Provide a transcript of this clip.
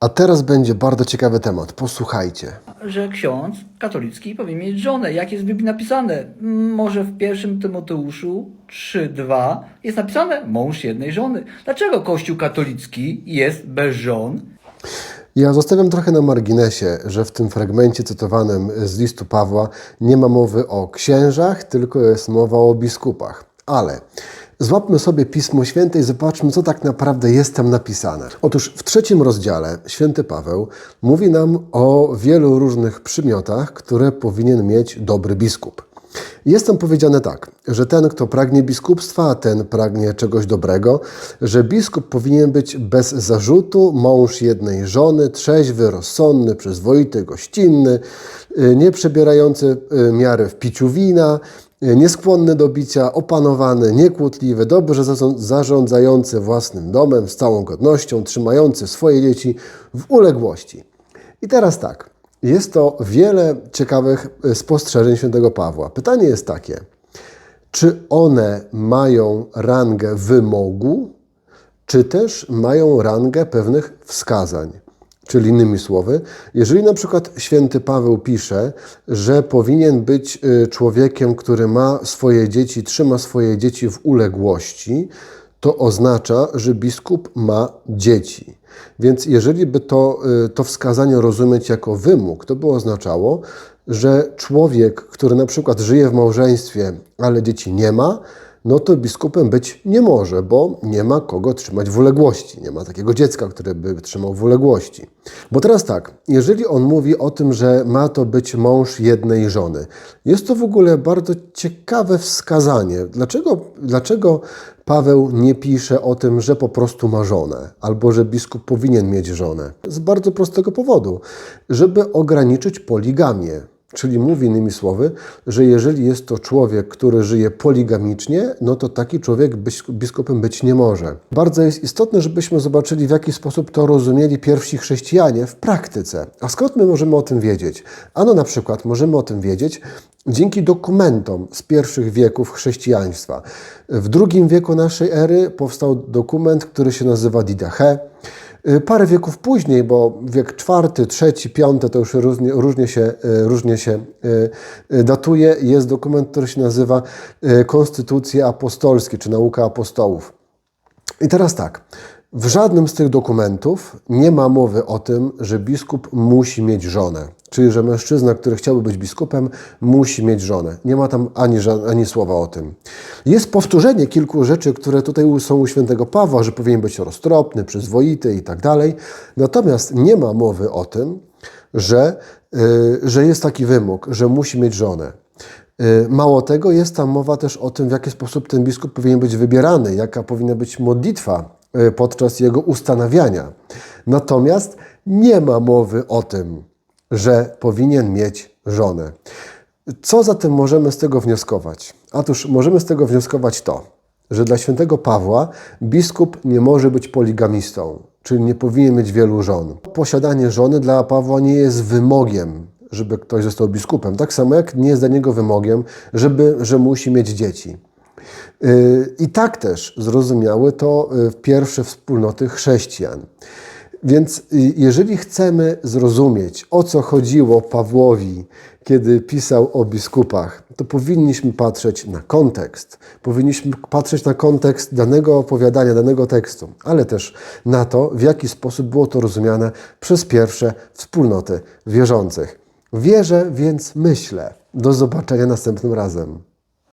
A teraz będzie bardzo ciekawy temat. Posłuchajcie. że ksiądz katolicki powinien mieć żonę. Jak jest w Biblii napisane? Może w pierwszym Tymoteuszu 3.2 jest napisane mąż jednej żony. Dlaczego Kościół katolicki jest bez żon? Ja zostawiam trochę na marginesie, że w tym fragmencie cytowanym z listu Pawła nie ma mowy o księżach, tylko jest mowa o biskupach. Ale złapmy sobie Pismo Święte i zobaczmy, co tak naprawdę jest tam napisane. Otóż w trzecim rozdziale święty Paweł mówi nam o wielu różnych przymiotach, które powinien mieć dobry biskup. Jest tam powiedziane tak, że ten, kto pragnie biskupstwa, ten pragnie czegoś dobrego, że biskup powinien być bez zarzutu, mąż jednej żony, trzeźwy, rozsądny, przyzwoity, gościnny, y, nie przebierający y, miary w piciu wina, nieskłonny do bicia, opanowany, niekłótliwy, dobrze zarząd- zarządzający własnym domem z całą godnością, trzymający swoje dzieci w uległości. I teraz tak. Jest to wiele ciekawych e, spostrzeżeń świętego Pawła. Pytanie jest takie: czy one mają rangę wymogu, czy też mają rangę pewnych wskazań? Czyli innymi słowy, jeżeli na przykład święty Paweł pisze, że powinien być y, człowiekiem, który ma swoje dzieci, trzyma swoje dzieci w uległości, to oznacza, że biskup ma dzieci. Więc jeżeli by to, y, to wskazanie rozumieć jako wymóg, to by oznaczało, że człowiek, który na przykład żyje w małżeństwie, ale dzieci nie ma, no to biskupem być nie może, bo nie ma kogo trzymać w uległości. Nie ma takiego dziecka, które by trzymał w uległości. Bo teraz tak, jeżeli on mówi o tym, że ma to być mąż jednej żony, jest to w ogóle bardzo ciekawe wskazanie. Dlaczego, dlaczego Paweł nie pisze o tym, że po prostu ma żonę, albo że biskup powinien mieć żonę? Z bardzo prostego powodu, żeby ograniczyć poligamię. Czyli mówi innymi słowy, że jeżeli jest to człowiek, który żyje poligamicznie, no to taki człowiek bisk- biskupem być nie może. Bardzo jest istotne, żebyśmy zobaczyli, w jaki sposób to rozumieli pierwsi chrześcijanie w praktyce. A skąd my możemy o tym wiedzieć? Ano na przykład możemy o tym wiedzieć dzięki dokumentom z pierwszych wieków chrześcijaństwa. W drugim wieku naszej ery powstał dokument, który się nazywa Didache. Y, Parę wieków później, bo wiek czwarty, trzeci, piąty to już różnie, różnie, się, y, różnie się y, datuje, jest dokument, który się nazywa Konstytucje Apostolskie, czy Nauka Apostołów. I teraz tak, w żadnym z tych dokumentów nie ma mowy o tym, że biskup musi mieć żonę. Czyli, że mężczyzna, który chciałby być biskupem, musi mieć żonę. Nie ma tam ani, ani słowa o tym. Jest powtórzenie kilku rzeczy, które tutaj są u świętego Pawła, że powinien być roztropny, przyzwoity i tak dalej. Natomiast nie ma mowy o tym, że, y, że jest taki wymóg, że musi mieć żonę. Y, Mało tego, jest tam mowa też o tym, w jaki sposób ten biskup powinien być wybierany, jaka powinna być modlitwa y, podczas jego ustanawiania. Natomiast nie ma mowy o tym, że powinien mieć żonę. Co zatem możemy z tego wnioskować? Otóż możemy z tego wnioskować to, że dla świętego Pawła biskup nie może być poligamistą, czyli nie powinien mieć wielu żon. Posiadanie żony dla Pawła nie jest wymogiem, żeby ktoś został biskupem. Tak samo jak nie jest dla niego wymogiem, żeby, że musi mieć dzieci. Yy, I tak też zrozumiały to yy, pierwsze wspólnoty chrześcijan. Więc y, jeżeli chcemy zrozumieć, o co chodziło Pawłowi, kiedy pisał o biskupach, to powinniśmy patrzeć na kontekst. Powinniśmy patrzeć na kontekst danego opowiadania, danego tekstu, ale też na to, w jaki sposób było to rozumiane przez pierwsze wspólnoty wierzących. Wierzę, więc myślę. Do zobaczenia następnym razem.